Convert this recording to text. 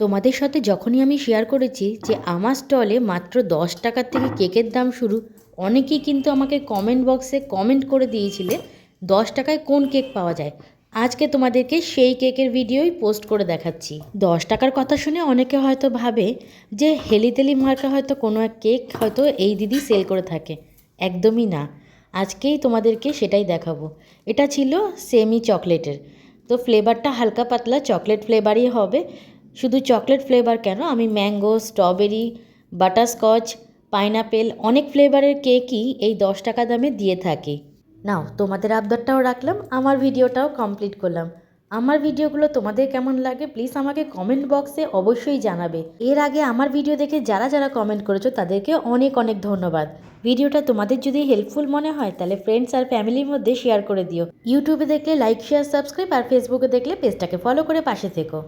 তোমাদের সাথে যখনই আমি শেয়ার করেছি যে আমার স্টলে মাত্র দশ টাকার থেকে কেকের দাম শুরু, অনেকেই কিন্তু আমাকে কমেন্ট বক্সে কমেন্ট করে দিয়েছিলে দশ টাকায় কোন কেক পাওয়া যায়। আজকে তোমাদেরকে সেই কেকের ভিডিওই পোস্ট করে দেখাচ্ছি। দশ টাকার কথা শুনে অনেকে হয়তো ভাবে যে হেলিতেলি মার্কা হয়তো কোনো এক কেক হয়তো এই দিদি সেল করে থাকে। একদমই না। আজকেই তোমাদেরকে সেটাই দেখাবো। এটা ছিল সেমি চকলেটের তো ফ্লেভারটা হালকা পাতলা চকলেট ফ্লেভারই হবে। শুধু চকলেট ফ্লেভার কেন? আমি ম্যাঙ্গো স্ট্রবেরি বাটারস্কচ পাইনাপেল অনেক ফ্লেভারের কেকই এই দশ টাকা দামে দিয়ে থাকি। নাও, তোমাদের আবদারটাও রাখলাম, আমার ভিডিওটাও কমপ্লিট করলাম। আমার ভিডিওগুলো তোমাদের কেমন লাগে প্লিজ আমাকে কমেন্ট বক্সে অবশ্যই জানাবে। এর আগে আমার ভিডিও দেখে যারা যারা কমেন্ট করেছ, তাদেরকে অনেক অনেক ধন্যবাদ। ভিডিওটা তোমাদের যদি হেল্পফুল মনে হয়, তাহলে ফ্রেন্ডস আর ফ্যামিলির মধ্যে শেয়ার করে দিও। ইউটিউবে দেখলে লাইক শেয়ার সাবস্ক্রাইব আর ফেসবুকে দেখলে পেজটাকে ফলো করে পাশে থেকো।